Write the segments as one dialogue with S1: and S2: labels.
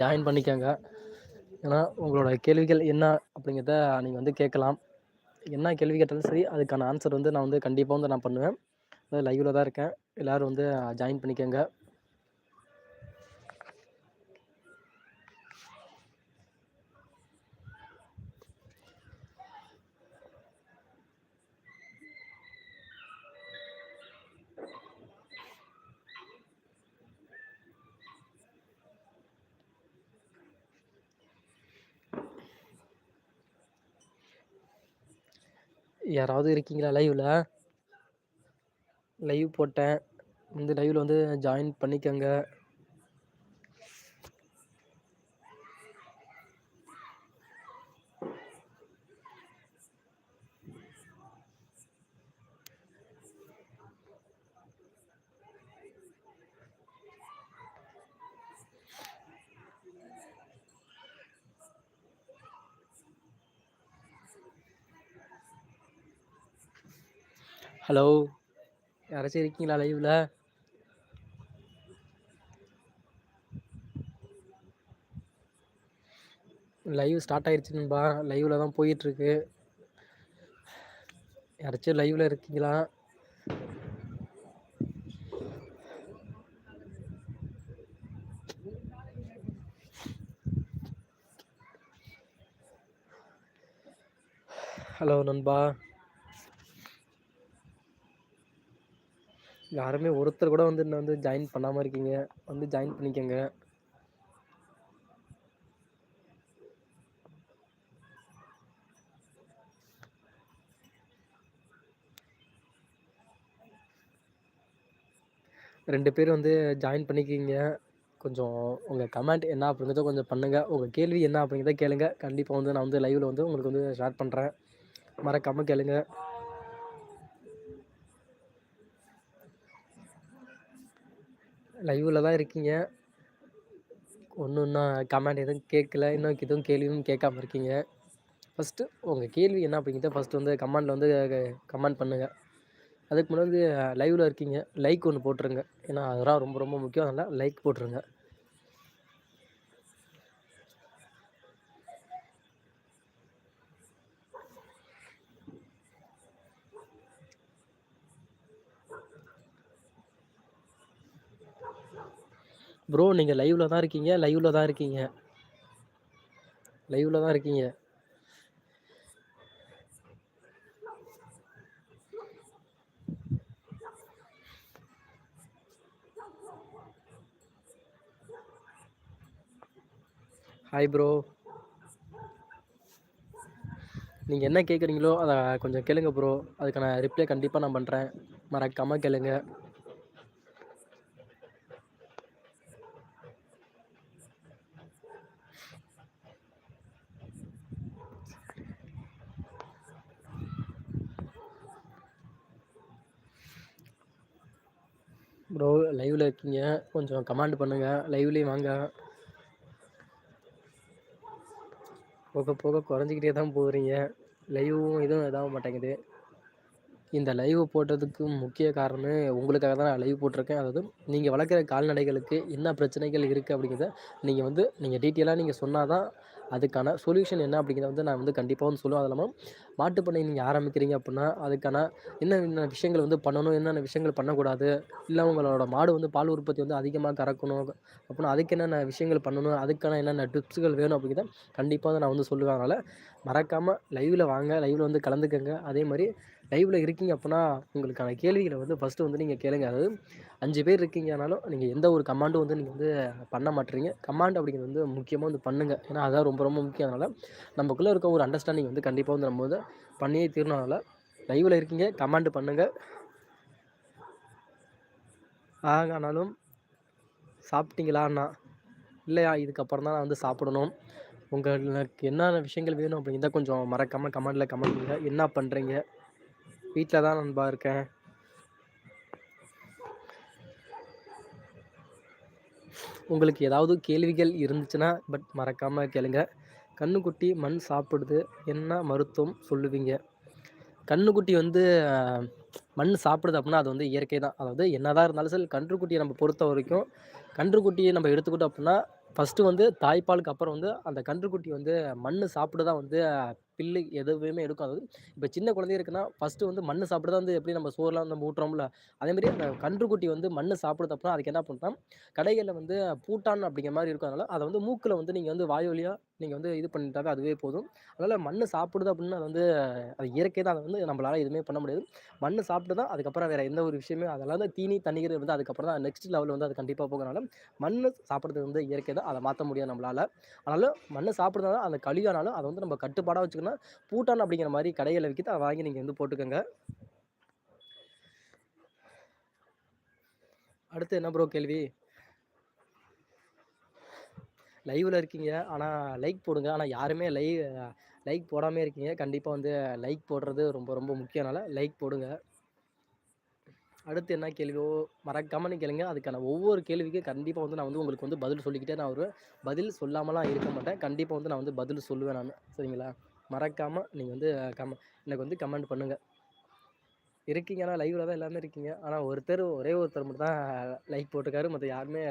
S1: Join பண்ணிக்கோங்க. ஏன்னா உங்களோட கேள்விகள் என்ன அப்படிங்கிறத நீங்கள் வந்து கேட்கலாம். என்ன கேள்வி கேட்டாலும் சரி அதுக்கான ஆன்சர் வந்து நான் வந்து கண்டிப்பாக வந்து நான் பண்ணுவேன். அதாவது லைவில் தான் இருக்கேன். எல்லோரும் வந்து ஜாயின் பண்ணிக்கோங்க. யாராவது இருக்கீங்களா லைவில் லைவ் போட்டேன். இந்த லைவில் வந்து ஜாயின் பண்ணிக்கோங்க. ஹலோ யாராச்சும் இருக்கீங்களா லைவில் லைவ் ஸ்டார்ட் ஆயிடுச்சு நண்பா. லைவில் தான் போயிட்டுருக்கு. யாராச்சும் லைவில் இருக்கீங்களா? ஹலோ நண்பா. யாருமே ஒருத்தர் கூட வந்து இன்னும் வந்து ஜாயின் பண்ணாமல் இருக்கீங்க. வந்து ஜாயின் பண்ணிக்கோங்க. ரெண்டு பேர் வந்து ஜாயின் பண்ணிக்கிங்க. கொஞ்சம் உங்கள் கமெண்ட் என்ன அப்படிங்கிறத கொஞ்சம் பண்ணுங்கள் உங்கள் கேள்வி என்ன அப்படிங்கிறத கேளுங்க. கண்டிப்பாக வந்து நான் வந்து லைவில் வந்து உங்களுக்கு வந்து ஷேர் பண்ணுறேன் மறக்காமல் கேளுங்கள் லைவில் தான் இருக்கீங்க. ஒன்றும் இன்னும் கமெண்ட் எதுவும் கேட்கல இன்னும் எதுவும் கேள்வியும் கேட்காம இருக்கீங்க. ஃபஸ்ட்டு உங்கள் கேள்வி என்ன அப்படிங்கிறத ஃபஸ்ட்டு வந்து கமெண்டில் வந்து கமெண்ட் பண்ணுங்கள் அதுக்கு முன்னாடி லைவில் இருக்கீங்க. லைக் ஒன்று போட்டுருங்க. ஏன்னா அதெல்லாம் ரொம்ப ரொம்ப முக்கியம். அதனால் லைக் போட்டுருங்க. ப்ரோ நீங்கள் லைவில் தான் இருக்கீங்க லைவில் தான் இருக்கீங்க. லைவில் தான் இருக்கீங்க. ஹாய் ப்ரோ நீங்கள் என்ன கேட்குறீங்களோ அதை கொஞ்சம் கேளுங்க ப்ரோ அதுக்கான ரிப்ளை கண்டிப்பாக நான் பண்ணுறேன் மறக்காமல் கேளுங்கள் ப்ரோ லைவில் இருக்கீங்க. கொஞ்சம் கமாண்ட் பண்ணுங்கள் லைவ்லேயும் வாங்க. போக போக குறைஞ்சிக்கிட்டே தான் போகிறீங்க லைவும் எதுவும் இதாக மாட்டேங்குது. இந்த லைவ் போட்டதுக்கு முக்கிய காரணம் உங்களுக்காக தான் நான் லைவ் போட்டிருக்கேன். அதாவது நீங்கள் வளர்க்குற கால்நடைகளுக்கு என்ன பிரச்சனைகள் இருக்குது அப்படிங்கிறத நீங்கள் வந்து நீங்கள் டீட்டெயிலாக நீங்கள் சொன்னால் தான் அதுக்கான சொல்யூஷன் என்ன அப்படிங்கிறத வந்து நான் வந்து கண்டிப்பாக வந்து சொல்லுவேன். அது இல்லாமல் மாட்டுப்பண்ணை நீங்கள் ஆரம்பிக்கிறீங்க அப்படின்னா அதுக்கான என்னென்ன விஷயங்கள் வந்து பண்ணணும் என்னென்ன விஷயங்கள் பண்ணக்கூடாது? இல்லை உங்களோட மாடு வந்து பால் உற்பத்தி வந்து அதிகமாக கறக்கணும் அப்படின்னா அதுக்கு என்னென்ன விஷயங்கள் பண்ணணும்? அதுக்கான என்னென்ன டிப்ஸுகள் வேணும் அப்படிங்கிறத கண்டிப்பாக வந்து நான் வந்து சொல்லுவேன். அதனால் மறக்காமல் லைவில் வாங்க லைவில் வந்து கலந்துக்கங்க. அதே மாதிரி லைவில் இருக்கீங்க அப்படின்னா உங்களுக்கான கேள்விகளை வந்து ஃபஸ்ட்டு வந்து நீங்கள் கேளுங்க. அதாவது அஞ்சு பேர் இருக்கீங்கனாலும் நீங்கள் எந்த ஒரு கமாண்டும் வந்து நீங்கள் வந்து பண்ண மாட்டீங்க. கமாண்ட் அப்படிங்கிறது வந்து முக்கியமாக வந்து பண்ணுங்கள் ஏன்னா அதான் ரொம்ப ரொம்ப முக்கியம் அதனால் நமக்குள்ளே இருக்க ஒரு அண்டர்ஸ்டாண்டிங் வந்து கண்டிப்பாக வந்து நம்ம வந்து பண்ணியே தீரணும்னால லைவில் இருக்கீங்க கமாண்ட் பண்ணுங்கள் ஆனாலும் சாப்பிட்டீங்களாண்ணா இல்லையா? இதுக்கப்புறம் தான் நான் வந்து சாப்பிடணும். உங்களுக்கு என்னென்ன விஷயங்கள் வேணும் அப்படிங்கிறத கொஞ்சம் மறக்காமல் கமெண்டில் கமெண்ட் பண்ணுங்கள் என்ன பண்ணுறீங்க வீட்டில் தான் நண்பா இருக்கேன். உங்களுக்கு ஏதாவது கேள்விகள் இருந்துச்சுன்னா பட் மறக்காமல் கேளுங்க. கண்ணுக்குட்டி மண் சாப்பிடுது என்ன மருத்துவம் சொல்லுவீங்க? கண்ணுக்குட்டி வந்து மண் சாப்பிடுது அப்படின்னா அது வந்து இயற்கை தான். அதாவது என்னதான் இருந்தாலும் சரி கன்றுக்குட்டியை நம்ம பொறுத்த வரைக்கும் கன்றுக்குட்டியை நம்ம எடுத்துக்கிட்டோம் அப்படின்னா ஃபஸ்ட்டு வந்து தாய்ப்பாலுக்கு அப்புறம் வந்து அந்த கன்றுக்குட்டி வந்து மண் சாப்பிட்டு தான் வந்து பில்லு எதுவுமே எடுக்கும் அதாவது இப்போ சின்ன குழந்தை இருக்குன்னா ஃபஸ்ட்டு வந்து மண் சாப்பிட்டு தான் வந்து எப்படி நம்ம சோறுலாம் நம்ம ஊட்டுறோம்ல அதேமாதிரி அந்த கன்றுக்குட்டி வந்து மண் சாப்பிடுறது அப்புறம் அதுக்கு என்ன பண்ணுறோம் கடைகளில் வந்து பூட்டான் அப்படிங்கிற மாதிரி இருக்கும். அதனால் அதை வந்து மூக்கில் வந்து நீங்கள் வந்து வாய் வழியாக நீங்கள் வந்து இது பண்ணிட்டாவே அதுவே போதும். அதனால் மண் சாப்பிடுது அப்படின்னு அது வந்து அது இயற்கை தான். அதை வந்து நம்மளால் எதுவுமே பண்ண முடியாது. மண் சாப்பிட்டு தான் அதுக்கப்புறம் வேறு எந்த ஒரு விஷயமே அதெல்லாம் வந்து தீனி தண்ணீர் வந்து அதுக்கப்புறம் தான் நெக்ஸ்ட் லெவலில் வந்து அது கண்டிப்பாக போகிறனால மண் சாப்பிட்றது வந்து இயற்கை தான் அதை மாற்ற முடியாது நம்மளால். அதனால் மண் சாப்பிட்றதுனால அந்த கழிவானாலும் அதை வந்து நம்ம கட்டுப்பாடாக வச்சுக்கணும். பூட்டான் அப்படிங்கிற மாதிரி கடையில் விற்கிது அதை வாங்கி நீங்கள் வந்து போட்டுக்கோங்க. அடுத்து என்ன ப்ரோ கேள்வி? லைவில் இருக்கீங்க. ஆனால் லைக் போடுங்க. ஆனால் யாருமே லைவ் லைக் போடாமல் இருக்கீங்க. கண்டிப்பாக வந்து லைக் போடுறது ரொம்ப ரொம்ப முக்கியனால லைக் போடுங்க. அடுத்து என்ன கேள்வியோ மறக்காமல் கேளுங்க. அதுக்கான ஒவ்வொரு கேள்விக்கும் கண்டிப்பாக வந்து நான் வந்து உங்களுக்கு வந்து பதில் சொல்லிக்கிட்டே நான் ஒரு பதில் சொல்லாமலாம் இருக்க மாட்டேன். கண்டிப்பாக வந்து நான் வந்து பதில் சொல்லுவேன் நான். சரிங்களா? மறக்காமல் நீங்கள் வந்து கம எனக்கு வந்து கமெண்ட் பண்ணுங்கள் இருக்கீங்க ஆனால் லைவில் தான் எல்லாமே இருக்கீங்க. ஆனால் ஒருத்தர் ஒரே ஒருத்தர் மட்டும் தான் லைக் போட்டிருக்காரு. மற்ற யாருமே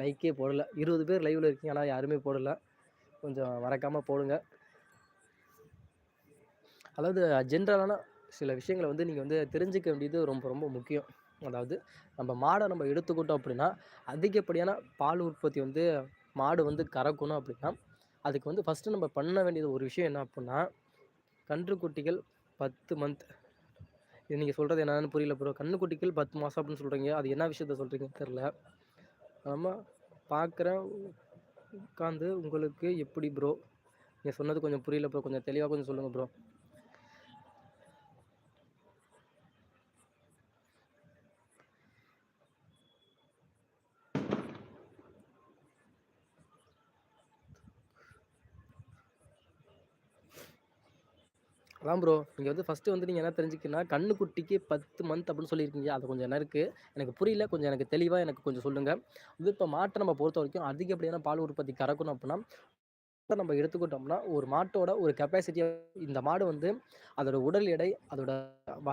S1: லைக்கே போடலை. இருபது பேர் லைவில் இருக்கீங்க ஆனால் யாருமே போடலை. கொஞ்சம் மறக்காமல் போடுங்க. அதாவது ஜென்ரலான சில விஷயங்களை வந்து நீங்கள் வந்து தெரிஞ்சிக்க வேண்டியது ரொம்ப ரொம்ப முக்கியம். அதாவது நம்ம மாடை நம்ம எடுத்துக்கிட்டோம் அப்படின்னா அதிகப்படியான பால் உற்பத்தி வந்து மாடு வந்து கறக்கணும் அப்படின்னா அதுக்கு வந்து ஃபஸ்ட்டு நம்ம பண்ண வேண்டியது ஒரு விஷயம் என்ன அப்படின்னா கன்றுக்குட்டிகள் பத்து மந்த் இது நீங்கள் சொல்கிறது என்னன்னு புரியல ப்ரோ கன்றுக்குட்டிகள் பத்து மாதம் அப்படின்னு சொல்கிறீங்க அது என்ன விஷயத்த சொல்கிறீங்கன்னு தெரில நம்ம பார்க்குறேன் உட்காந்து உங்களுக்கு எப்படி ப்ரோ நீங்கள் சொன்னது கொஞ்சம் புரியல ப்ரோ கொஞ்சம் தெளிவாக கொஞ்சம் சொல்லுங்கள் ப்ரோ அதான் ப்ரோ நீங்கள் வந்து ஃபஸ்ட்டு வந்து நீங்கள் என்ன தெரிஞ்சுக்கணும்னா கண்ணுக்குட்டிக்கு பத்து மந்த் அப்படின்னு சொல்லியிருக்கீங்க. அது கொஞ்சம் என்ன இருக்குது எனக்கு புரியல. கொஞ்சம் எனக்கு தெளிவாக எனக்கு கொஞ்சம் சொல்லுங்கள் இது இப்போ மாட்டை நம்ம பொறுத்த வரைக்கும் அதிகப்படியான பால் உற்பத்தி கறக்கணும் அப்படின்னா நம்ம எடுத்துக்கிட்டோம்னா ஒரு மாட்டோட ஒரு கெப்பாசிட்டியை இந்த மாடு வந்து அதோட உடல் எடை அதோட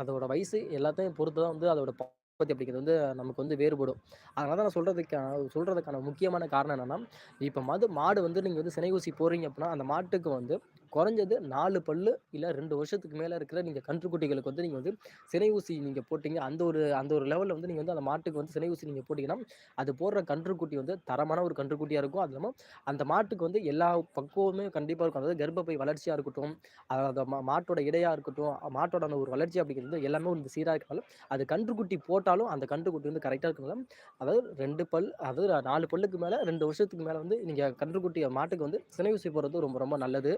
S1: அதோட வயசு எல்லாத்தையும் பொறுத்து தான் வந்து அதோட உற்பத்தி அப்படிங்கிறது வந்து நமக்கு வந்து வேறுபடும். அதனால தான் நான் சொல்கிறதுக்கான சொல்கிறதுக்கான முக்கியமான காரணம் என்னென்னா இப்போ மது மாடு வந்து நீங்கள் வந்து சினை ஊசி போடுறீங்க அப்படின்னா அந்த மாட்டுக்கு வந்து குறைஞ்சது நாலு பல்லு இல்லை ரெண்டு வருஷத்துக்கு மேலே இருக்கிற நீங்கள் கன்றுக்குட்டிகளுக்கு வந்து நீங்கள் வந்து சினை ஊசி நீங்கள் போட்டிங்க. அந்த ஒரு அந்த ஒரு லெவலில் வந்து நீங்கள் வந்து அந்த மாட்டுக்கு வந்து சினை ஊசி நீங்கள் போட்டிங்கன்னா அது போடுற கன்றுக்குட்டி வந்து தரமான ஒரு கன்றுக்குட்டியாக இருக்கும். அது இல்லாமல் அந்த மாட்டுக்கு வந்து எல்லா பக்குவமே கண்டிப்பாக இருக்கும். அதாவது கர்ப்பப்பை வளர்ச்சியாக இருக்கட்டும் அதாவது மாட்டோட இடையாக இருக்கட்டும் மாட்டோட அந்த ஒரு வளர்ச்சி அப்படிங்கிறது எல்லாமே வந்து சீராக இருக்கனால அது கன்றுக்குட்டி போட்டாலும் அந்த கன்றுக்குட்டி வந்து கரெக்டாக இருக்கணும் அதாவது ரெண்டு பல் அதாவது நாலு பல்லுக்கு மேலே ரெண்டு வருஷத்துக்கு மேலே வந்து நீங்கள் கன்றுக்குட்டி மாட்டுக்கு வந்து சினை ஊசி போடுறது ரொம்ப ரொம்ப நல்லது.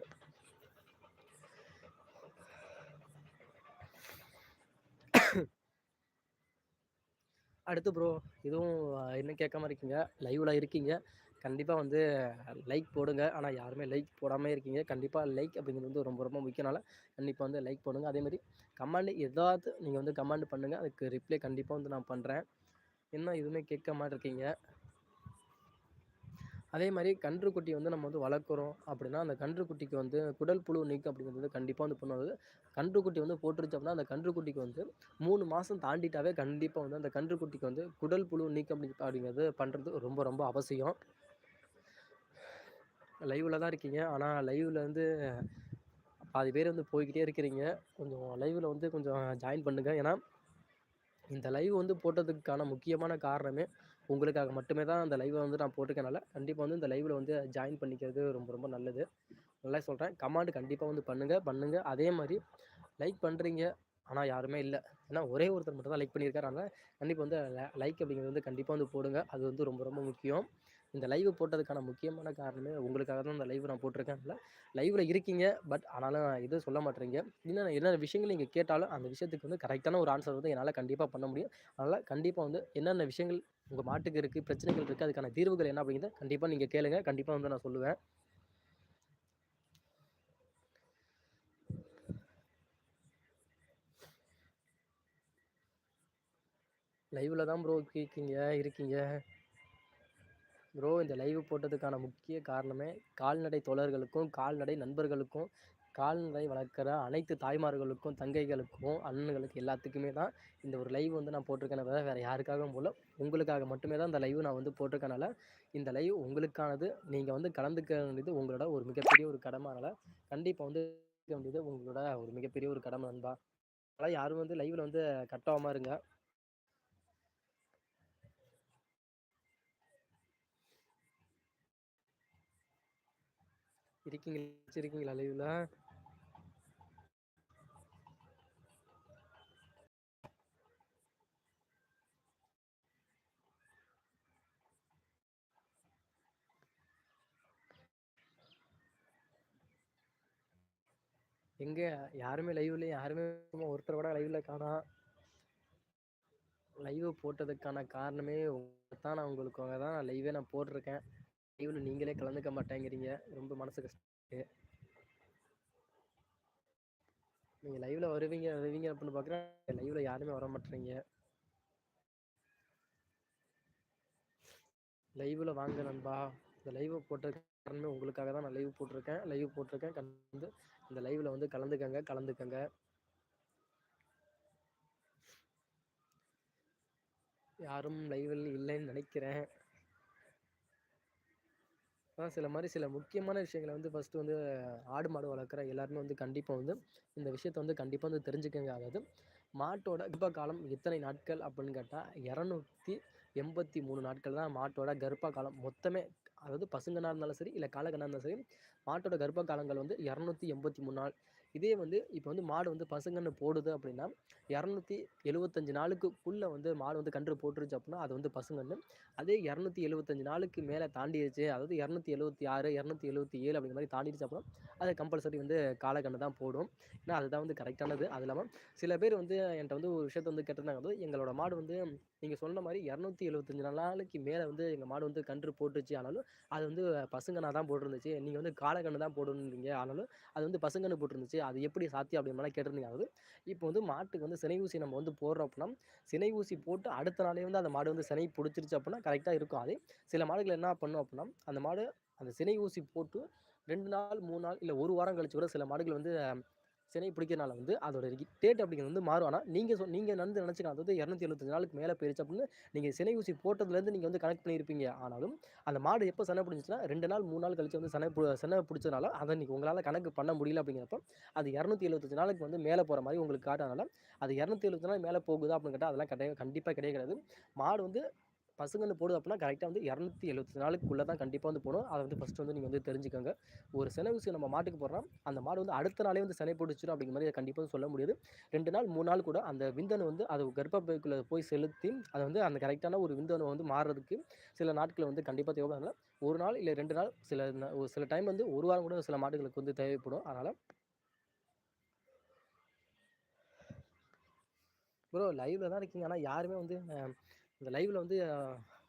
S1: அடுத்து ப்ரோ இதுவும் இன்னும் கேட்காம இருக்கீங்க. லைவில் இருக்கீங்க. கண்டிப்பாக வந்து லைக் போடுங்க. ஆனால் யாருமே லைக் போடாமல் இருக்கீங்க. கண்டிப்பாக லைக் அப்படிங்கிறது வந்து ரொம்ப ரொம்ப முக்கியனால கண்டிப்பாக வந்து லைக் போடுங்க. அதேமாதிரி கமெண்ட் ஏதாவது நீங்கள் வந்து கமெண்ட் பண்ணுங்கள் அதுக்கு ரிப்ளை கண்டிப்பாக வந்து நான் பண்ணுறேன் இன்னும் எதுவுமே கேட்க மாட்டிருக்கீங்க அதே மாதிரி கன்றுக்குட்டி வந்து நம்ம வந்து வளர்க்குறோம் அப்படின்னா அந்த கன்றுக்குட்டிக்கு வந்து குடல் புழு நீக்கம் அப்படிங்கிறது கண்டிப்பாக வந்து பண்ணுவாங்க. கன்றுக்குட்டி வந்து போட்டுருச்சு அப்படின்னா அந்த கன்றுக்குட்டிக்கு வந்து மூணு மாதம் தாண்டிட்டாவே கண்டிப்பாக வந்து அந்த கன்றுக்குட்டிக்கு வந்து குடல் புழு நீக்கம் அப்படிங்கிறது பண்ணுறது ரொம்ப ரொம்ப அவசியம். லைவில் தான் இருக்கீங்க. ஆனால் லைவில் வந்து பாதி பேர் வந்து போய்கிட்டே இருக்கிறீங்க. கொஞ்சம் லைவில் வந்து கொஞ்சம் ஜாயின் பண்ணுங்கள் ஏன்னா இந்த லைவ் வந்து போட்டதுக்கான முக்கியமான காரணமே உங்களுக்காக மட்டுமே தான் அந்த லைவை வந்து நான் போட்டிருக்கனால கண்டிப்பாக வந்து இந்த லைவில் வந்து ஜாயின் பண்ணிக்கிறது ரொம்ப ரொம்ப நல்லது. நல்லா சொல்கிறேன் கமெண்ட் கண்டிப்பாக வந்து பண்ணுங்கள் பண்ணுங்கள் அதே மாதிரி லைக் பண்ணுறீங்க ஆனால் யாருமே இல்லை. ஏன்னா ஒரே ஒருத்தர் மட்டும் தான் லைக் பண்ணியிருக்காரு. அதனால் கண்டிப்பாக வந்து லைக் அப்படிங்கிறது வந்து கண்டிப்பாக வந்து போடுங்க. அது வந்து ரொம்ப ரொம்ப முக்கியம். இந்த லைவ் போட்டதுக்கான முக்கியமான காரணமே உங்களுக்காக தான் இந்த லைவ் நான் போட்டிருக்கேன்ல லைவில் இருக்கீங்க பட் ஆனாலும் எதுவும் சொல்ல மாட்டேறீங்க. இன்னும் என்னென்ன விஷயங்கள் நீங்கள் கேட்டாலும் அந்த விஷயத்துக்கு வந்து கரெக்டான ஒரு ஆன்சர் வந்து என்னால் கண்டிப்பாக பண்ண முடியும். அதனால் கண்டிப்பாக வந்து என்னென்ன விஷயங்கள் உங்கள் மாட்டுக்கு இருக்குது பிரச்சனைகள் இருக்குது அதுக்கான தீர்வுகள் என்ன அப்படிங்கிறத கண்டிப்பாக நீங்கள் கேளுங்க. கண்டிப்பாக வந்து நான் சொல்லுவேன். லைவில் தான் ப்ரோ கேட்கீங்க இருக்கீங்க. ப்ரோ இந்த லைவ் போட்டதுக்கான முக்கிய காரணமே கால்நடை தோழர்களுக்கும் கால்நடை நண்பர்களுக்கும் கால்நடை வளர்க்குற அனைத்து தாய்மார்களுக்கும் தங்கைகளுக்கும் அண்ணன்களுக்கு எல்லாத்துக்குமே தான் இந்த ஒரு லைவ் வந்து நான் போட்டிருக்கேன். வேறு வேறு யாருக்காகவும் போடல. உங்களுக்காக மட்டுமே தான் இந்த லைவ் நான் வந்து போட்டிருக்கனால இந்த லைவ் உங்களுக்கானது நீங்கள் வந்து கலந்துக்க வேண்டியது உங்களோட ஒரு மிகப்பெரிய ஒரு கடமைனால கண்டிப்பாக வந்து வேண்டியது உங்களோட ஒரு மிகப்பெரிய ஒரு கடமை நண்பா. அதனால் யாரும் வந்து லைவில் வந்து கட்டாகாமல் இருங்க. இருக்கீங்களா? வச்சிருக்கீங்களா லைவ்ல எங்க? யாருமே லைவ்ல யாருமே ஒருத்தர் கூட லைவ்ல காணா. லைவ் போட்டதுக்கான காரணமே தான் நான் உங்களுக்கு தான் நான் லைவே நான் போட்டிருக்கேன். லைவ்ல நீங்களே கலந்துக்க மாட்டேங்கிறீங்க. ரொம்ப மனசு கஷ்டம் நீங்க லைவ்ல வருவீங்க வருவீங்க அப்படின்னு பாக்குறேன். லைவ்ல யாருமே வர மாட்டேறீங்க. லைவ்ல வாங்க நண்பா. இந்த லைவ் போட்ட உங்களுக்காக தான் நான் லைவ் போட்டிருக்கேன். லைவ் போட்டிருக்கேன். கலந்து இந்த லைவ்ல வந்து கலந்துக்கங்க கலந்துக்கங்க. யாரும் லைவில் இல்லைன்னு நினைக்கிறேன். சில மாதிரி சில முக்கியமான விஷயங்களை வந்து ஃபஸ்ட்டு வந்து ஆடு மாடு வளர்க்குற எல்லாருமே வந்து கண்டிப்பாக வந்து இந்த விஷயத்த வந்து கண்டிப்பாக வந்து தெரிஞ்சுக்கங்க. அதாவது மாட்டோட கர்ப்ப காலம் எத்தனை நாட்கள் அப்படின்னு கேட்டால் இரநூத்தி எண்பத்தி மூணு நாட்கள் தான் மாட்டோட கர்ப்ப காலம். மொத்தமே அதாவது பசுங்கனாக இருந்தாலும் சரி இல்லை காலக்கண்ணாக இருந்தாலும் சரி மாட்டோட கர்ப்ப காலங்கள் வந்து இரநூத்தி எண்பத்தி மூணு நாள். இதே வந்து இப்போ வந்து மாடு வந்து பசுங்கன்னு போடுது அப்படின்னா இரநூத்தி எழுபத்தஞ்சு நாளுக்குள்ளே வந்து மாடு வந்து கன்று போட்டுருச்சு அப்படின்னா அது வந்து பசுங்கன்று. அதே இரநூத்தி எழுபத்தஞ்சு நாளுக்கு மேலே தாண்டிடுச்சு அதாவது இரநூத்தி எழுபத்தி ஆறு இரநூத்தி எழுபத்தி ஏழு அப்படிங்கிற மாதிரி தாண்டிடுச்சு அப்படின்னா அது கம்பல்சரி வந்து காலக்கண்ணு தான் போடும். ஏன்னா அதுதான் வந்து கரெக்டானது அது இல்லாமல் சில பேர் வந்து என்கிட்ட வந்து ஒரு விஷயத்த வந்து கேட்டிருந்தாங்க. அதாவது எங்களோட மாடு வந்து நீங்கள் சொன்ன மாதிரி இரநூத்தி எழுபத்தஞ்சு நாளைக்கு மேலே வந்து எங்கள் மாடு வந்து கன்று போட்டுச்சு ஆனாலும் அது வந்து பசுங்கனா தான் போட்டிருந்துச்சு. நீங்கள் வந்து காலக்கண்ணு தான் போடணுன்றீங்க ஆனாலும் அது வந்து பசுங்கன்னு போட்டிருந்துச்சு. அது எப்படி சாத்தியம் அப்படி மாதிரிலாம் கேட்டிருந்தீங்க. அதாவது இப்போ வந்து மாட்டுக்கு வந்து சினை ஊசி நம்ம வந்து போடுறோம் அப்படின்னா சினை ஊசி போட்டு அடுத்த நாளே வந்து அந்த மாடு வந்து சினை பிடிச்சிருச்சு அப்படின்னா கரெக்டாக இருக்கும். அது சில மாடுகள் என்ன பண்ணும் அப்படின்னா அந்த மாடு அந்த சினை ஊசி போட்டு ரெண்டு நாள் மூணு நாள் இல்லை ஒரு வாரம் கழிச்சு கூட சில மாடுகள் வந்து சினை பிடிக்கிறனால வந்து அதோட டேட் அப்படிங்கிறது வந்து மாறும். ஆனால் நீங்கள் சொ நீங்கள் நடந்து நினச்சிக்கலாம் அதாவது இரநூத்தி எழுபத்தஞ்சு நாளுக்கு மேலே போயிருச்சு அப்படின்னு நீங்கள் சினை ஊசி போட்டதுலேருந்து நீங்கள் வந்து கனெக்ட் பண்ணியிருப்பீங்க. ஆனாலும் அந்த மாடு எப்போ சனை பிடிச்சிச்சுன்னா ரெண்டு நாள் மூணு நாள் கழிச்சு வந்து சனை சனை பிடிச்சதுனால அதை நீங்கள் உங்களால் கணக்கு பண்ண முடியல அப்படிங்கிறப்ப அது இரநூத்தி எழுபத்தஞ்சு நாளுக்கு வந்து மேலே போகிற மாதிரி உங்களுக்கு காட்டுறதுனால அது இரநூத்தி எழுபத்தஞ்சு நாள் மேலே போகுதா அப்படின்னு கேட்டால் அதெல்லாம் கிடையாது கண்டிப்பாக கிடையாது. மாடு வந்து பசங்கன்னு போடுது அப்படின்னா கரெக்டாக வந்து இரநூத்தி எழுபத்தி நாளுக்குள்ளே தான் கண்டிப்பாக வந்து போகணும் அதை வந்து ஃபஸ்ட்டு வந்து நீங்கள் வந்து தெரிஞ்சுக்கோங்க. ஒரு செனை ஊசி நம்ம மாட்டுக்கு போடுறோம். அந்த மாடு வந்து அடுத்த நாளே வந்து செனை பிடிச்சிடும் அப்படிங்கிற மாதிரி கண்டிப்பாக சொல்ல முடியாது. ரெண்டு நாள் மூணு நாள் கூட அந்த விந்தனை வந்து அது கர்ப்பப்பைக்குள்ளே போய் செலுத்தி அதை வந்து அந்த கரெக்டான ஒரு விந்தனை வந்து மாறுறதுக்கு சில நாட்களை வந்து கண்டிப்பாக தேவைப்படும் ஒரு நாள் இல்லை ரெண்டு நாள் சில சில டைம் வந்து ஒரு வாரம் கூட சில மாடுகளுக்கு வந்து தேவைப்படும். அதனால் ப்ரோ லைவில் தான் இருக்கீங்க. ஆனால் யாருமே வந்து இந்த லைவில் வந்து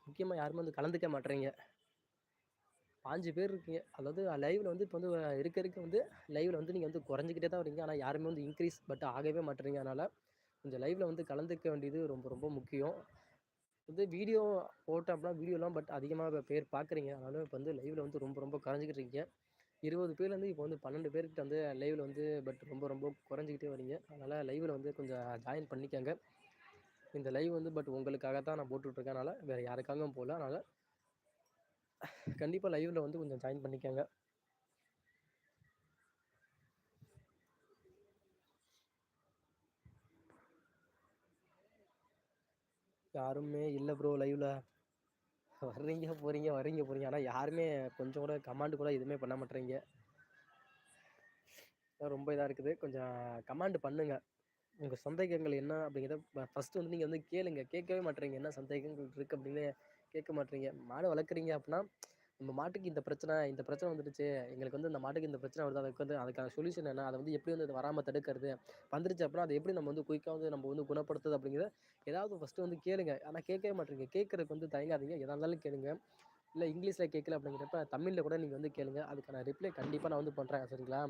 S1: முக்கியமாக யாருமே வந்து கலந்துக்க மாட்டுறீங்க பாஞ்சு பேர் இருக்கீங்க. அதாவது லைவில் வந்து இப்போ வந்து இருக்க இருக்க வந்து லைவில் வந்து நீங்கள் வந்து குறைஞ்சிக்கிட்டே தான் வரீங்க. ஆனால் யாருமே வந்து இன்க்ரீஸ் பட் ஆகவே மாட்டுறீங்க அதனால் கொஞ்சம் லைவில் வந்து கலந்துக்க வேண்டியது ரொம்ப ரொம்ப முக்கியம். வந்து வீடியோ போட்டோம் அப்படின்னா வீடியோலாம் பட் அதிகமாக பேர் பார்க்குறீங்க அதனால இப்போ வந்து லைவில் வந்து ரொம்ப ரொம்ப குறைஞ்சிக்கிட்டு இருக்கீங்க. இருபது பேர்லேருந்து இப்போ வந்து பன்னெண்டு பேர்கிட்ட வந்து லைவில் வந்து பட் ரொம்ப ரொம்ப குறைஞ்சிக்கிட்டே வரீங்க. அதனால் லைவில் வந்து கொஞ்சம் ஜாயின் பண்ணிக்கோங்க. இந்த லைவ் வந்து பட் உங்களுக்காக தான் நான் போட்டுட்ருக்கேன் அதனால் வேறு யாருக்காகவும் போகல. அதனால் கண்டிப்பாக லைவில் வந்து கொஞ்சம் ஜாயின் பண்ணிக்கோங்க. யாருமே இல்லை ப்ரோ லைவில் வர்றீங்க போகிறீங்க வர்றீங்க போகிறீங்க ஆனால் யாருமே கொஞ்சம் கூட கமாண்டு கூட எதுவுமே பண்ண மாட்டேறீங்க. ரொம்ப இதாக இருக்குது. கொஞ்சம் கமாண்டு பண்ணுங்கள் உங்கள் சந்தேகங்கள் என்ன அப்படிங்கிறத ஃபஸ்ட்டு வந்து நீங்கள் வந்து கேளுங்க. கேட்கவே மாட்டேறீங்க என்ன சந்தேகங்கள் இருக்குது அப்படின்னு கேட்க மாட்டேறீங்க மாடு வளர்க்குறீங்க அப்படின்னா நம்ம மாட்டுக்கு இந்த பிரச்சனை இந்த பிரச்சனை வந்துடுச்சு. எங்களுக்கு வந்து இந்த மாட்டுக்கு இந்த பிரச்சனை வருது? அதுக்கு வந்து அதுக்கான சொல்யூஷன் என்ன? அதை வந்து எப்படி வந்து வராமல் தடுக்கிறது? வந்துருச்சு அப்படின்னா அதை எப்படி நம்ம வந்து குயிக்காக வந்து நம்ம வந்து குணப்படுத்துது அப்படிங்கிறத ஏதாவது ஃபஸ்ட்டு வந்து கேளுங்க. ஆனால் கேட்கவே மாட்டேங்க கேட்குறதுக்கு வந்து தயங்காதீங்க. எதாக இருந்தாலும் கேளுங்க. இல்லை இங்கிலீஷில் கேட்கல அப்படிங்கிறப்ப தமிழில் கூட நீங்கள் வந்து கேளுங்க. அதுக்கான ரிப்ளை கண்டிப்பாக நான் வந்து பண்ணுறேன் சரிங்களா?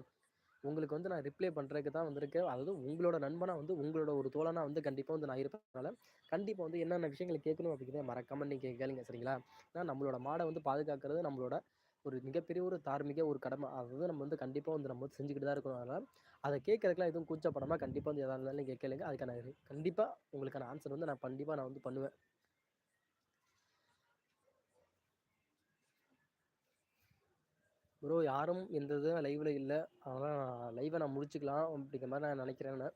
S1: உங்களுக்கு வந்து நான் ரிப்ளை பண்ணுறதுக்கு தான் வந்திருக்கேன் அதாவது உங்களோட நண்பனாக வந்து உங்களோட ஒரு தோழனாக வந்து கண்டிப்பாக வந்து நான் இருப்பதுனால கண்டிப்பாக வந்து என்னென்ன விஷயங்கள் கேட்கணும் அப்படிங்கிறத மறக்காமல் நீங்கள் கேளுங்க சரிங்களா? ஏன்னா நம்மளோட மாடை வந்து பாதுகாக்கிறது நம்மளோட ஒரு மிகப்பெரிய ஒரு தார்மீக ஒரு கடமை. அதாவது நம்ம வந்து கண்டிப்பாக வந்து நம்ம வந்து செஞ்சுக்கிட்டு தான் இருக்கணும். அதனால் அதை கேட்குறதுக்குலாம் எதுவும் கூச்சப்படாமல் கண்டிப்பாக வந்து எதாக இருந்தாலும் நீங்கள் கேளுங்க. அதுக்கான கண்டிப்பாக உங்களுக்கான ஆன்சர் வந்து நான் கண்டிப்பாக நான் வந்து பண்ணுவேன். ப்ரோ யாரும் எந்த இதுவும் லைவில் இல்லை. அதனால் நான் லைவை நான் முடிச்சுக்கலாம் அப்படிங்கிற மாதிரி நான் நினைக்கிறேன்னு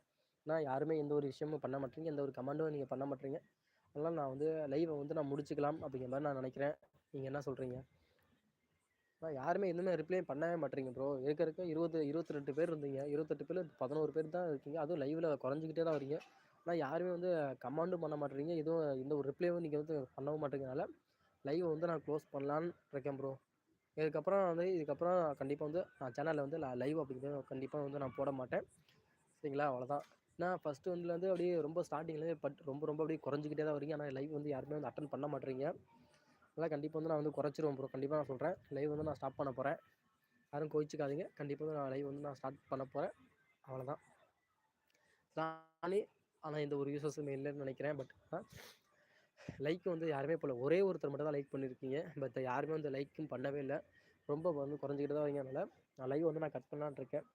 S1: நான். யாருமே எந்த ஒரு விஷயமும் பண்ண மாட்டேங்க. எந்த ஒரு கமெண்டும் நீங்கள் பண்ண மாட்டேறீங்க அதனால் நான் வந்து லைவை வந்து நான் முடிச்சுக்கலாம் அப்படிங்கிற மாதிரி நான் நினைக்கிறேன். நீங்கள் என்ன சொல்கிறீங்க நான் யாருமே எதுவுமே ரிப்ளை பண்ணவே மாட்டேறீங்க ப்ரோ இருக்க இருக்க இருபது இருபத்தி ரெண்டு பேர் இருந்தீங்க. இருபத்தெட்டு பேர் பதினோரு பேர் தான் இருக்கீங்க. அதுவும் லைவில் குறைஞ்சிக்கிட்டே தான் வரீங்க ஆனால் யாருமே வந்து கமெண்டும் பண்ண மாட்டேறீங்க எதுவும் எந்த ஒரு ரிப்ளையும் நீங்கள் வந்து பண்ணவும் மாட்டேங்கிறனால லைவை வந்து நான் க்ளோஸ் பண்ணலான்னு இருக்கேன் ப்ரோ இதுக்கப்புறம் வந்து இதுக்கப்புறம் கண்டிப்பாக வந்து நான் சேனலில் வந்து லைவ் அப்படிங்கிறது கண்டிப்பாக வந்து நான் போட மாட்டேன். சரிங்களா? அவ்வளோதான் நான் ஃபஸ்ட்டு வந்துலேருந்து அப்படியே ரொம்ப ஸ்டார்டிங்லேயே பட் ரொம்ப ரொம்ப அப்படியே குறைஞ்சிக்கிட்டே தான் வரீங்க ஆனால் லைவ் வந்து யாருமே வந்து அட்டன் பண்ண மாட்டேறீங்க. அதனால் கண்டிப்பாக வந்து நான் வந்து குறைச்சிருவேன் ப்ரோ கண்டிப்பாக நான் சொல்கிறேன் லைவ் வந்து நான் ஸ்டாப் பண்ண போகிறேன் யாரும் கோயிச்சிக்காதீங்க கண்டிப்பாக வந்து நான் லைவ் வந்து நான் ஸ்டார்ட் பண்ண போகிறேன் அவ்வளோதான் நானே ஆனால் எந்த ஒரு யூசஸுமே இல்லைன்னு நினைக்கிறேன். பட் லைக் வந்து யாருமே போல ஒரே ஒருத்தர் மட்டும் தான் லைக் பண்ணியிருக்கீங்க பட் யாருமே வந்து லைக்கும் பண்ணவே இல்லை. ரொம்ப வந்து குறைஞ்சிக்கிட்டு தான் வரீங்க அதனால் நான் லைவ் வந்து நான் கட் பண்ணலான்னு இருக்கேன்.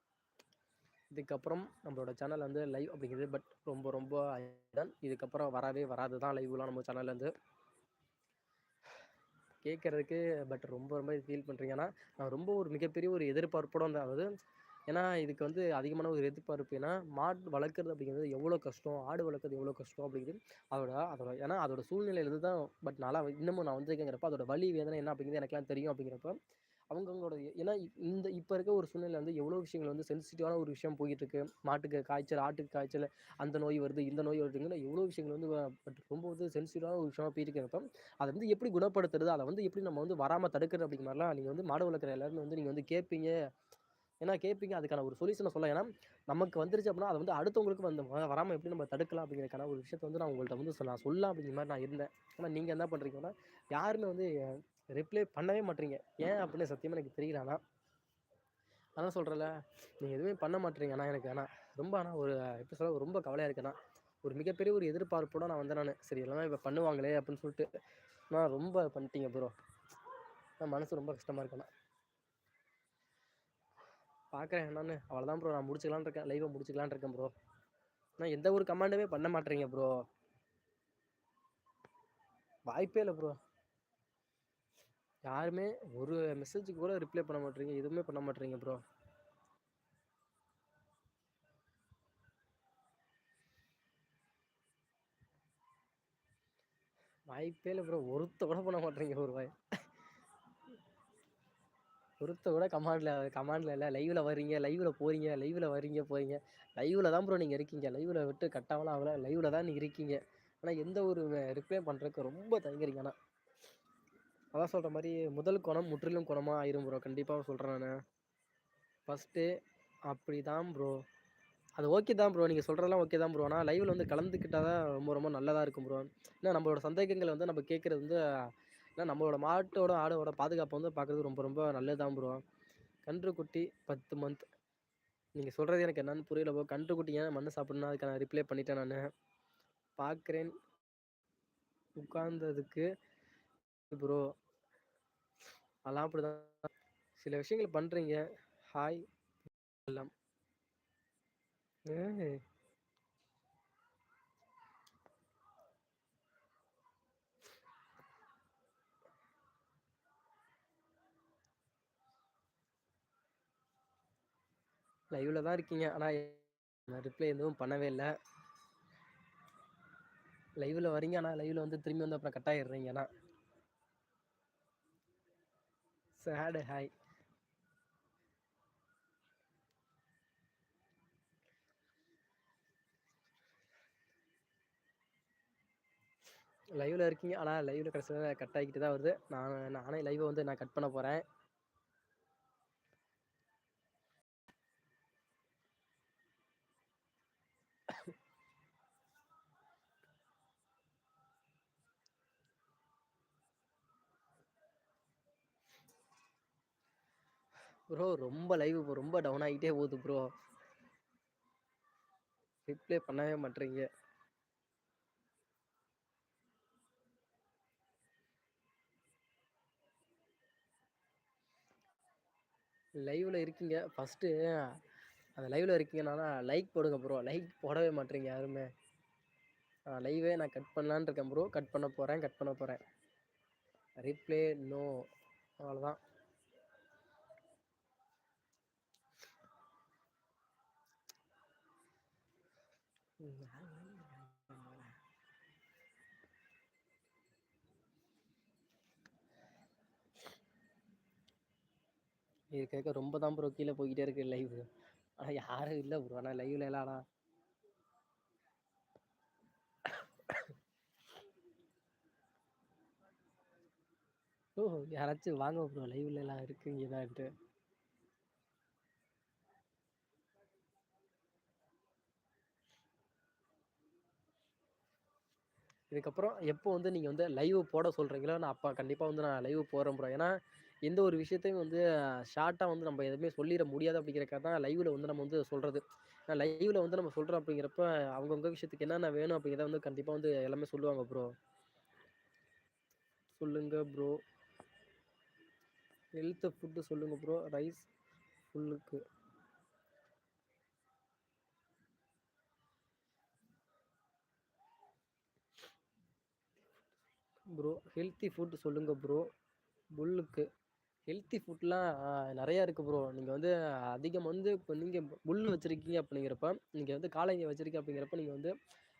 S1: இதுக்கப்புறம் நம்மளோட சேனல் வந்து லைவ் அப்படிங்கிறது பட் ரொம்ப ரொம்ப தான் இதுக்கப்புறம் வரவே வராது தான் லைவ்லாம் நம்ம சேனல்லேருந்து கேட்குறதுக்கு பட் ரொம்ப ரொம்ப ஃபீல் பண்ணுறீங்க ஏன்னா நான் ரொம்ப ஒரு மிகப்பெரிய ஒரு எதிர்பார்ப்போட வந்து அதாவது ஏன்னா இதுக்கு வந்து அதிகமான ஒரு எதிர்பார்ப்பு ஏன்னா மாடு வளர்க்குறது அப்படிங்கிறது எவ்வளோ கஷ்டம் ஆடு வளர்க்குறது எவ்வளோ கஷ்டம் அப்படிங்கிறது அதோட அதோட ஏன்னா அதோட சூழ்நிலையிலேருந்து தான் பட் நல்லா இன்னமும் நான் வந்திருக்கேங்கிறப்ப அதோட வலி வேதனை என்ன அப்படிங்கிறது எனக்குலாம் தெரியும் அப்படிங்கிறப்ப அவங்கவுங்களோட ஏன்னா இந்த இப்போ இருக்க ஒரு சூழ்நிலை வந்து எவ்வளோ விஷயங்கள் வந்து சென்சிட்டிவான ஒரு விஷயம் போயிட்டு இருக்கு மாட்டுக்கு காய்ச்சல் ஆட்டுக்கு காய்ச்சல் அந்த நோய் வருது இந்த நோய் வருதுங்கிற எவ்வளோ விஷயங்கள் வந்து பட் ரொம்ப வந்து சென்சிட்டிவான ஒரு விஷயமா போயிருக்கிறப்ப அதை வந்து எப்படி குணப்படுத்துறது அதை வந்து எப்படி நம்ம வந்து வராமல் தடுக்கிறது அப்படிங்கிற மாதிரிலாம் நீங்கள் வந்து மாடு வளர்க்குற எல்லாருமே வந்து நீங்கள் வந்து கேட்பீங்க. ஏன்னா கேட்பீங்க அதுக்கான ஒரு சொல்யூஷனை சொல்ல ஏன்னா நமக்கு வந்துருச்சு அப்படின்னா அதை வந்து அடுத்தவங்களுக்கு வந்து வராமல் எப்படி நம்ம தடுக்கலாம் அப்படிங்கிறக்கான ஒரு விஷயத்தை வந்து நான் உங்கள்கிட்ட வந்து நான் சொல்லலாம் அப்படிங்கிற மாதிரி நான் இருந்தேன். ஆனால் நீங்கள் என்ன பண்ணுறீங்கன்னா யாருமே வந்து ரிப்ளை பண்ணவே மாட்டீங்க. ஏன் அப்படின்னு சத்தியமாக எனக்கு தெரியல. ஆனால் அதான் சொல்கிறல நீங்கள் எதுவுமே பண்ண மாட்டீங்க. ஆனால் எனக்கு ஆனால் ரொம்ப ஆனால் ஒரு எப்படி சொல்ல ரொம்ப கவலையாக இருக்குண்ணா ஒரு மிகப்பெரிய ஒரு எதிர்பார்ப்போட நான் வந்தேன் நான். சரி எல்லாமே இப்போ பண்ணுவாங்களே அப்படின்னு சொல்லிட்டு நான் ரொம்ப பண்ணிட்டீங்க ப்ரோ நான் மனசு ரொம்ப கஷ்டமாக இருக்கேண்ணா பார்க்குறேன் என்னன்னு அவ்வளோதான் ப்ரோ நான் முடிச்சுக்கலான் இருக்கேன். லைவை முடிச்சுக்கலான் இருக்கேன் ப்ரோ நான் எந்த ஒரு கமாண்டுமே பண்ண மாட்டேறீங்க ப்ரோ வாய்ப்பே இல்லை ப்ரோ யாருமே ஒரு மெசேஜுக்கு கூட ரிப்ளை பண்ண மாட்டேறீங்க. எதுவுமே பண்ண மாட்டேறீங்க ப்ரோ வாய்ப்பே இல்லை ப்ரோ ஒருத்த கூட பண்ண மாட்டேறீங்க ஒரு வாய். ஒருத்த கூட கமாண்டில் கமாண்டில் இல்லை. லைவில் வர்றீங்க லைவில் போகிறீங்க லைவில் வர்றீங்க போகிறீங்க லைவில் தான் ப்ரோ நீங்கள் இருக்கீங்க. லைவில் விட்டு கட்டாமலாம் ஆகல லைவில் தான் நீங்கள் இருக்கீங்க. ஆனால் எந்த ஒரு ரிப்ளை பண்ணுறதுக்கு ரொம்ப தயங்குறீங்க. ஆனால் அதான் சொல்கிற மாதிரி முதல் குணம் முற்றிலும் குணமாக ஆயிரும் ப்ரோ கண்டிப்பாக சொல்கிறேன் நான். ஃபஸ்ட்டு அப்படி தான் ப்ரோ அது ஓகே தான் ப்ரோ நீங்கள் சொல்கிறதெல்லாம் ஓகே தான் ப்ரோ ஆனால் லைவில் வந்து கலந்துக்கிட்டால் தான் ரொம்ப ரொம்ப நல்லதாக இருக்கும் ப்ரோ ஏன்னா நம்மளோட சந்தேகங்களை வந்து நம்ம கேட்குறது வந்து ஏன்னா நம்மளோட மாட்டோட ஆடோட பாதுகாப்பு வந்து பார்க்குறது ரொம்ப ரொம்ப நல்லது தான் ப்ரோ கன்றுக்குட்டி பத்து மந்த் நீங்கள் சொல்கிறது எனக்கு என்னன்னு புரியல ப்ரோ கன்றுக்குட்டி ஏன் மண்ணு அதுக்கு நான் ரிப்ளை பண்ணிட்டேன் நான். பார்க்குறேன். உட்கார்ந்ததுக்கு ப்ரோ அதெல்லாம் அப்படிதான். சில விஷயங்கள் பண்ணுறீங்க ஹாய் எல்லாம். லைவ்ல தான் இருக்கீங்க. ஆனால் ரிப்ளை எதுவும் பண்ணவே இல்லை. லைவ்ல வரீங்க. ஆனால் லைவ்ல வந்து திரும்பி வந்து அப்புறம் கட்டாயிடுறீங்க. ஆனால் சேடு ஹாய் லைவ்ல இருக்கீங்க. ஆனால் லைவ்ல கடைசியில் கட் ஆகிக்கிட்டு தான் வருது. நான் நானே லைவை வந்து நான் கட் பண்ண போகிறேன் ப்ரோ ரொம்ப லைவ் இப்போ ரொம்ப டவுன் ஆகிட்டே போகுது ப்ரோ ரிப்ளை பண்ணவே மாட்டேறீங்க லைவ்ல இருக்கீங்க. ஃபஸ்ட்டு அந்த லைவ்ல இருக்கீங்கன்னா லைக் போடுங்க ப்ரோ லைக் போடவே மாட்றீங்க யாருமே. லைவே நான் கட் பண்ணலான்னு இருக்கேன் ப்ரோ கட் பண்ண போகிறேன் கட் பண்ண போறே ரிப்ளே நோ அவ்வளோதான் இது கேட்க ரொம்ப தான் ப்ரோ கீழே போய்கிட்டே இருக்கு லைவ் ஆனால் யாரும் இல்லை ப்ரோ ஆனால் லைவ்ல எல்லா ஓ யாராச்சும் வாங்க ப்ரோ லைவ்ல எல்லா இருக்கீங்கதான்ட்டு. இதுக்கப்புறம் எப்போ வந்து நீங்கள் வந்து லைவ் போட சொல்கிறீங்களோ நான் அப்போ கண்டிப்பாக வந்து நான் லைவ் போகிறேன் ப்ரோ ஏன்னா எந்த ஒரு விஷயத்தையும் வந்து ஷார்ட்டாக வந்து நம்ம எதுவுமே சொல்லிட முடியாது அப்படிங்கிறக்காக தான் லைவில் வந்து நம்ம வந்து சொல்கிறது ஏன்னா லைவில் வந்து நம்ம சொல்கிறோம் அப்படிங்கிறப்ப அவங்கவுங்க விஷயத்துக்கு என்னென்ன வேணும் அப்படிங்கிறத வந்து கண்டிப்பாக வந்து எல்லாமே சொல்லுவாங்க ப்ரோ சொல்லுங்க ப்ரோ ஹெல்த்து ஃபுட்டு சொல்லுங்கள் ப்ரோ ரைஸ் ஃபுல்லுக்கு ப்ரோ ஹெல்த்தி ஃபுட் சொல்லுங்கள் ப்ரோ புல்லுக்கு. ஹெல்த்தி ஃபுட்லாம் நிறையா இருக்குது ப்ரோ நீங்கள் வந்து அதிகம் வந்து இப்போ நீங்கள் புல் வச்சுருக்கீங்க அப்படிங்கிறப்ப நீங்கள் வந்து காளைங்க வச்சுருக்கீங்க அப்படிங்கிறப்ப நீங்கள் வந்து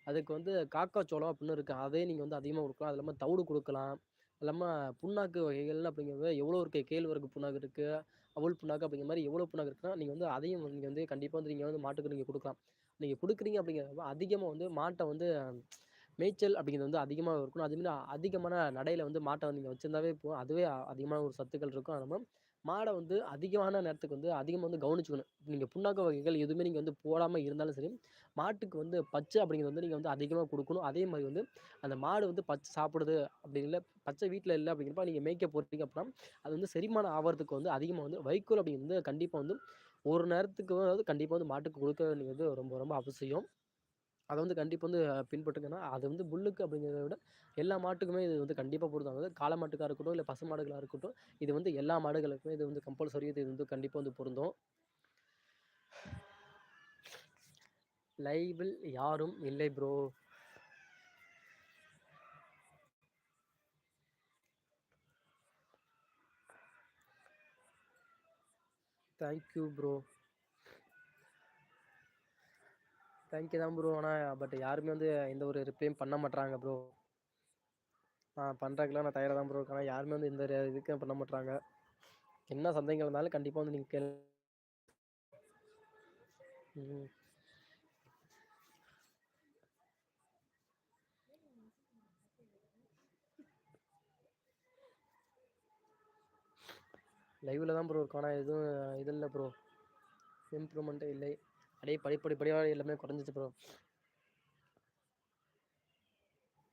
S1: அதுக்கு வந்து காக்காச்சோளம் அப்படின்னு இருக்குது அதே நீங்கள் வந்து அதிகமாக கொடுக்கலாம். அது இல்லாமல் தவிடு கொடுக்கலாம். இல்லாமல் புண்ணாக்கு வகைகள் அப்படிங்கிறது எவ்வளோ இருக்குது கேழ்வரகு புண்ணாக்கு இருக்குது அவுள் புண்ணாக்கு அப்படிங்கிற மாதிரி எவ்வளோ புண்ணாக்கு இருக்குன்னா நீங்கள் வந்து அதையும் நீங்கள் வந்து கண்டிப்பாக வந்து நீங்கள் வந்து மாட்டுக்கு நீங்கள் கொடுக்கலாம். நீங்கள் கொடுக்குறீங்க அப்படிங்கிறப்ப அதிகமாக வந்து மாட்டை வந்து மேய்ச்சல் அப்படிங்கிறது வந்து அதிகமாக இருக்கணும். அது மாதிரி அதிகமான நடையில் வந்து மாட்டை வந்து நீங்கள் வச்சிருந்தாவே போதும். அதுவே அதிகமான ஒரு சத்துக்கள் இருக்கும். அது மாடை வந்து அதிகமான நேரத்துக்கு வந்து அதிகமாக வந்து கவனிச்சுக்கணும். நீங்கள் புண்ணாக்கு வகைகள் எதுவுமே நீங்கள் வந்து போடாமல் இருந்தாலும் சரி மாட்டுக்கு வந்து பச்சை அப்படிங்கிறது வந்து நீங்கள் வந்து அதிகமாக கொடுக்கணும். அதே மாதிரி வந்து அந்த மாடு வந்து பச்சை சாப்பிடுது அப்படிங்கிற பச்சை வீட்டில் இல்லை அப்படிங்கிறப்ப நீங்கள் மேய்க்க போகிறீங்க அப்படின்னா அது வந்து செரிமான ஆகிறதுக்கு வந்து அதிகமாக வந்து வைக்கோல் அப்படிங்கிறது கண்டிப்பாக வந்து ஒரு நேரத்துக்கு வந்து கண்டிப்பாக வந்து மாட்டுக்கு கொடுக்க வேண்டியது ரொம்ப ரொம்ப அவசியம். அதை வந்து கண்டிப்பாக வந்து பின்பற்றுங்கன்னா அது வந்து புல்லுக்கு அப்படிங்கிறத விட எல்லா மாட்டுக்குமே இது வந்து கண்டிப்பாக பொருந்தும். அதாவது காளை மாட்டுக்காக இருக்கட்டும் இல்லை பசு மாடுகளாக இருக்கட்டும் இது வந்து எல்லா மாடுகளுக்குமே இது வந்து கம்பல்சரி இது வந்து கண்டிப்பாக வந்து பொருந்தும். லைவில் யாரும் இல்லை bro thank you bro thank you தான் ப்ரோ ஆனா பட் யாருமே வந்து எந்த ஒரு ரிப்ளையும் பண்ண மாட்றாங்க ப்ரோ ஆ பண்றதுக்குலா நான் தயாராக தான் ப்ரோ இருக்கே யாருமே வந்து இந்த இதுக்கு பண்ண மாட்றாங்க. என்ன சந்தேகங்கள் இருந்தாலும் கண்டிப்பாக வந்து நீங்கள் கேள். லைவில் தான் ப்ரோ இருக்கும். ஆனால் எதுவும் இது இல்லை ப்ரோ இம்ப்ரூவ்மெண்ட்டே இல்லை. அப்படியே படிப்படி படியா எல்லாமே குறைஞ்சிச்சு ப்ரோ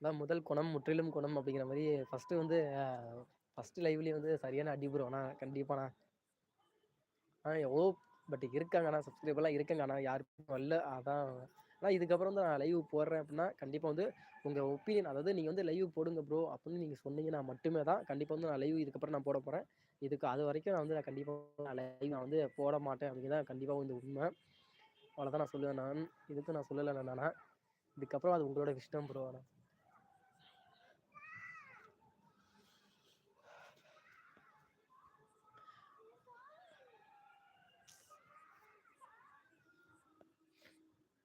S1: அதான் முதல் குணம் முற்றிலும் குணம் அப்படிங்கிற மாதிரி ஃபஸ்ட்டு வந்து ஃபஸ்ட்டு லைவ்லயே வந்து சரியான அடி ப்ரோ ஆனால் கண்டிப்பானா ஆனா பட் இருக்காங்க ஆனா இருக்காங்கண்ணா இருக்காங்க ஆனா யாருக்கு ஆனால் இதுக்கப்புறம் வந்து நான் லைவ் போடுறேன் அப்படின்னா கண்டிப்பாக வந்து உங்கள் ஒப்பீனியன் அதாவது நீங்கள் வந்து லைவ் போடுங்க ப்ரோ அப்படின்னு நீங்கள் சொன்னீங்கன்னா மட்டுமே தான் கண்டிப்பாக வந்து நான் லைவ் இதுக்கப்புறம் நான் போட போகிறேன் இதுக்கு அது வரைக்கும் நான் வந்து நான் கண்டிப்பாக லைவ் நான் வந்து போட மாட்டேன் அப்படிங்கிறதான் கண்டிப்பாக வந்து உண்மை. அவ்வளோதான் நான் சொல்லுவேன். நான் இதுக்கு நான் சொல்லலை நானா இதுக்கப்புறம் அது உங்களோட இஷ்டம் ப்ரோ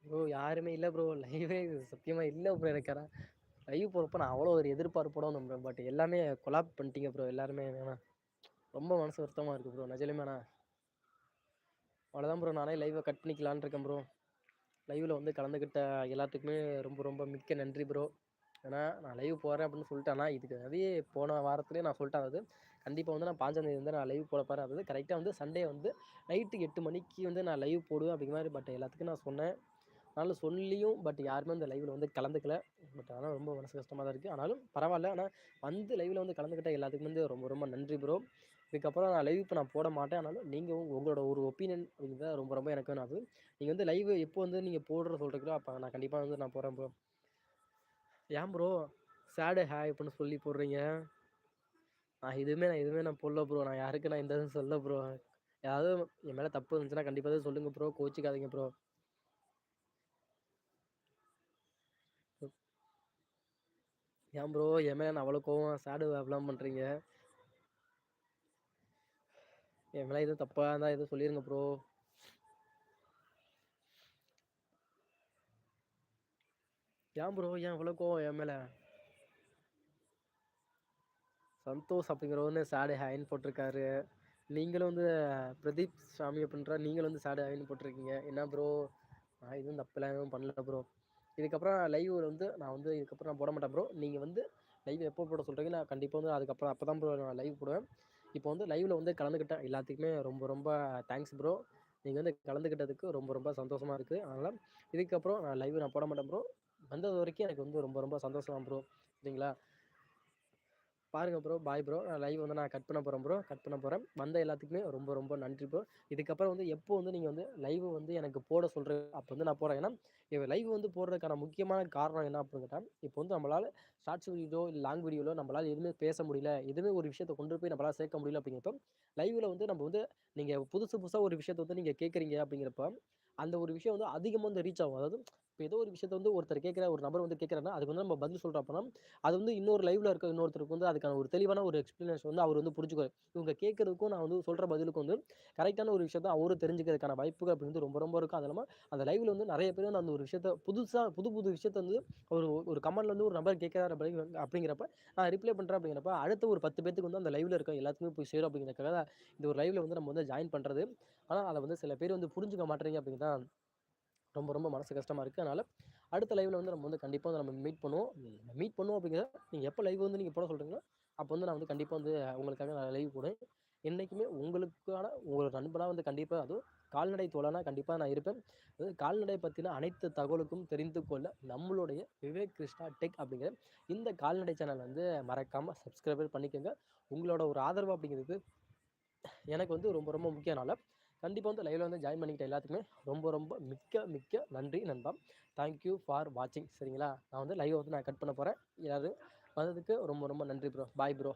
S1: ப்ரோ யாருமே இல்லை ப்ரோ லைவே சத்தியமாக இல்லை ப்ரோ எனக்கு லைவ் போகிறப்ப நான் அவ்வளோ ஒரு எதிர்பார்ப்போட வந்தே பட் எல்லாமே கொலாப் பண்ணிட்டீங்க ப்ரோ எல்லாருமே வேணாம் ரொம்ப மனசு வருத்தமாக இருக்குது ப்ரோ நிஜலுமேண்ணா அவ்வளோதான் ப்ரோ நானே லைவை கட் பண்ணிக்கலான்னு இருக்கேன் ப்ரோ லைவில் வந்து கலந்துக்கிட்ட எல்லாத்துக்குமே ரொம்ப ரொம்ப மிக்க நன்றி ப்ரோ ஏன்னா நான் லைவ் போகிறேன் அப்படின்னு சொல்லிட்டேன். ஆனால் இதுக்கு அதே போன வாரத்துலேயே நான் சொல்லிட்டேன் அதாவது கண்டிப்பாக வந்து நான் பாஞ்சாந்தேதி வந்து நான் லைவ் போட போகிறேன் அதாவது கரெக்டாக வந்து சண்டே வந்து நைட்டு எட்டு மணிக்கு வந்து நான் லைவ் போடுவேன் அப்படிங்கிற மாதிரி பட் எல்லாத்துக்கும் நான் சொன்னேன். அதனால் சொல்லியும் பட் யாருமே அந்த லைவில் வந்து கலந்துக்கல. பட் ஆனால் ரொம்ப மனசு கஷ்டமாக தான் இருக்குது ஆனாலும் பரவாயில்ல. ஆனால் வந்து லைவில் வந்து கலந்துக்கிட்ட எல்லாத்துக்குமே வந்து ரொம்ப ரொம்ப நன்றி ப்ரோ இதுக்கப்புறம் நான் லைவ் இப்போ நான் போட மாட்டேன். ஆனாலும் நீங்கள் உங்களோட ஒரு ஒப்பீனியன் அப்படிங்கிறத ரொம்ப ரொம்ப எனக்கு வேணு அது நீங்கள் வந்து லைவ் எப்போ வந்து நீங்கள் போடுற சொல்கிறீங்களோ அப்போ நான் கண்டிப்பாக வந்து நான் போகிறேன் ப்ரோ ஏன் ப்ரோ சேடு ஹாய் இப்படின்னு சொல்லி போடுறீங்க. நான் எதுவுமே நான் எதுவுமே நான் போடல ப்ரோ நான் யாருக்கு நான் இந்த இதுவும் சொல்ல ப்ரோ ஏதாவது என் மேலே தப்பு இருந்துச்சுன்னா கண்டிப்பாக தான் சொல்லுங்கள் ப்ரோ கோச்சிக்காதீங்க ப்ரோ ஏன் ப்ரோ என் மேலே அவ்வளோ கோவம் சேடு அப்படிலாம் பண்ணுறீங்க என் மேலே எதுவும் தப்பாக இருந்தால் எதுவும் சொல்லிடுங்க ப்ரோ ஏன் ப்ரோ ஏன் இவ்வளோ கோவம் என் மேலே? சந்தோஷ் அப்படிங்கிறவங்க சாடு ஹேன் போட்டிருக்காரு. நீங்களும் வந்து பிரதீப் சாமி அப்படின்ற நீங்களும் வந்து சாடு ஹேன் போட்டிருக்கீங்க. என்ன ப்ரோ நான் எதுவும் தப்பெல்லாம் எதுவும் பண்ணல ப்ரோ இதுக்கப்புறம் லைவ் வந்து நான் வந்து இதுக்கப்புறம் நான் போட மாட்டேன் ப்ரோ நீங்கள் வந்து லைவ் எப்போ போட சொல்கிறீங்க நான் கண்டிப்பாக வந்து அதுக்கப்புறம் அப்போ தான் ப்ரோ நான் லைவ் போடுவேன். இப்போ வந்து லைவ்ல வந்து கலந்துக்கிட்டேன். எல்லாத்துக்குமே ரொம்ப ரொம்ப தேங்க்ஸ் ப்ரோ நீங்கள் வந்து கலந்துக்கிட்டதுக்கு ரொம்ப ரொம்ப சந்தோஷமாக இருக்குது அதனால் இதுக்கப்புறம் நான் லைவ் நான் போட மாட்டேன் ப்ரோ வந்தது வரைக்கும் எனக்கு வந்து ரொம்ப ரொம்ப சந்தோஷம் ப்ரோ சரிங்களா? பாருங்கள் ப்ரோ பாய் ப்ரோ நான் லைவ் வந்து நான் கட் பண்ண போகிறேன் ப்ரோ கட் பண்ண போகிறேன் வந்த எல்லாத்துக்குமே ரொம்ப ரொம்ப நன்றி ப்ரோ இதுக்கப்புறம் வந்து எப்போ வந்து நீங்கள் வந்து லைவ் வந்து எனக்கு போட சொல்கிறேன் அப்போ வந்து நான் போகிறேன் ஏன்னா இப்போ லைவ் வந்து போடுறதுக்கான முக்கியமான காரணம் என்ன அப்படின்னு கேட்டால் இப்போ வந்து நம்மளால் ஷார்ட்ஸ் வீடியோ இல்லை லாங் வீடியோவில் நம்மளால் எதுவுமே பேச முடியல எதுவுமே ஒரு விஷயத்தை கொண்டு போய் நம்மளால் சேர்க்க முடியல அப்படிங்கிறப்ப லைவில் வந்து நம்ம வந்து நீங்கள் புதுசு புதுசாக ஒரு விஷயத்தை வந்து நீங்கள் கேட்குறீங்க அப்படிங்கிறப்ப அந்த ஒரு விஷயம் வந்து அதிகமாக வந்து ரீச் ஆகும். அதாவது இப்போ ஏதோ ஒரு விஷயத்தை வந்து ஒருத்தர் கேட்குற ஒரு நபர் வந்து கேட்குறாருன்னா அதுக்கு வந்து நம்ம பதில் சொல்கிறோம் அப்படின்னா அது வந்து இன்னொரு லைவ்ல இருக்க இன்னொருத்தருக்கு வந்து அதுக்கான ஒரு தெளிவான ஒரு எக்ஸ்பிளனேஷன் வந்து அவர் வந்து புரிஞ்சுக்குவார். இவங்க கேட்கறதுக்கும் நான் வந்து சொல்கிற பதிலுக்கும் வந்து கரெக்டான ஒரு விஷயத்த அவரும் தெரிஞ்சுக்கிறதுக்கான வாய்ப்புகள் அப்படி வந்து ரொம்ப ரொம்ப இருக்கும். அது இல்லாமல் அந்த லைவ்ல வந்து நிறைய பேர் வந்து அந்த ஒரு விஷயத்த புதுசாக புது புது விஷயத்த வந்து ஒரு ஒரு கமெண்ட்ல வந்து ஒரு நபர் கேட்கிறாரு அப்படி- அப்படிங்கிறப்ப நான் ரிப்ளை பண்ணுறேன் அப்படிங்கிறப்ப அடுத்த ஒரு பத்து பேத்துக்கு வந்து அந்த லைவ்ல இருக்க எல்லாத்துக்குமே போய் சேரும் அப்படிங்கிறக்காக இந்த ஒரு லைவ்ல வந்து நம்ம வந்து ஜாயின் பண்ணுறது ஆனால் அதை வந்து சில பேர் வந்து புரிஞ்சுக்க மாட்டேறீங்க அப்படிங்கிறதான் ரொம்ப ரொம்ப மனசு கஷ்டமாக இருக்குது அதனால் அடுத்த லைவில் வந்து நம்ம வந்து கண்டிப்பாக வந்து நம்ம மீட் பண்ணுவோம். மீட் பண்ணுவோம் அப்படிங்கிறத நீங்கள் எப்போ லைவ் வந்து நீங்கள் போட சொல்கிறீங்களோ அப்போ வந்து நான் வந்து கண்டிப்பாக வந்து உங்களுக்காக நான் லைவ் போடுவேன். என்றைக்குமே உங்களுக்கான ஒரு நண்பனாக வந்து கண்டிப்பாக அதுவும் கால்நடை தோழனா கண்டிப்பாக நான் இருப்பேன். அதாவது கால்நடை பற்றின அனைத்து தகவலுக்கும் தெரிந்து கொள்ள நம்மளுடைய விவேக் கிருஷ்ணா டெக் அப்படிங்கிற இந்த கால்நடை சேனல் வந்து மறக்காமல் சப்ஸ்கிரைபர் பண்ணிக்கோங்க. உங்களோட ஒரு ஆதரவு அப்படிங்கிறது எனக்கு வந்து ரொம்ப ரொம்ப முக்கியனால கண்டிப்பாக வந்து லைவில் வந்து ஜாயின் பண்ணிக்கிட்ட எல்லாத்துக்குமே ரொம்ப ரொம்ப மிக்க மிக்க நன்றி நண்பா. தேங்க்யூ ஃபார் வாட்சிங் சரிங்களா? நான் வந்து லைவை வந்து நான் கட் பண்ண போகிறேன் யாரும் வந்ததுக்கு ரொம்ப ரொம்ப நன்றி ப்ரோ பாய் ப்ரோ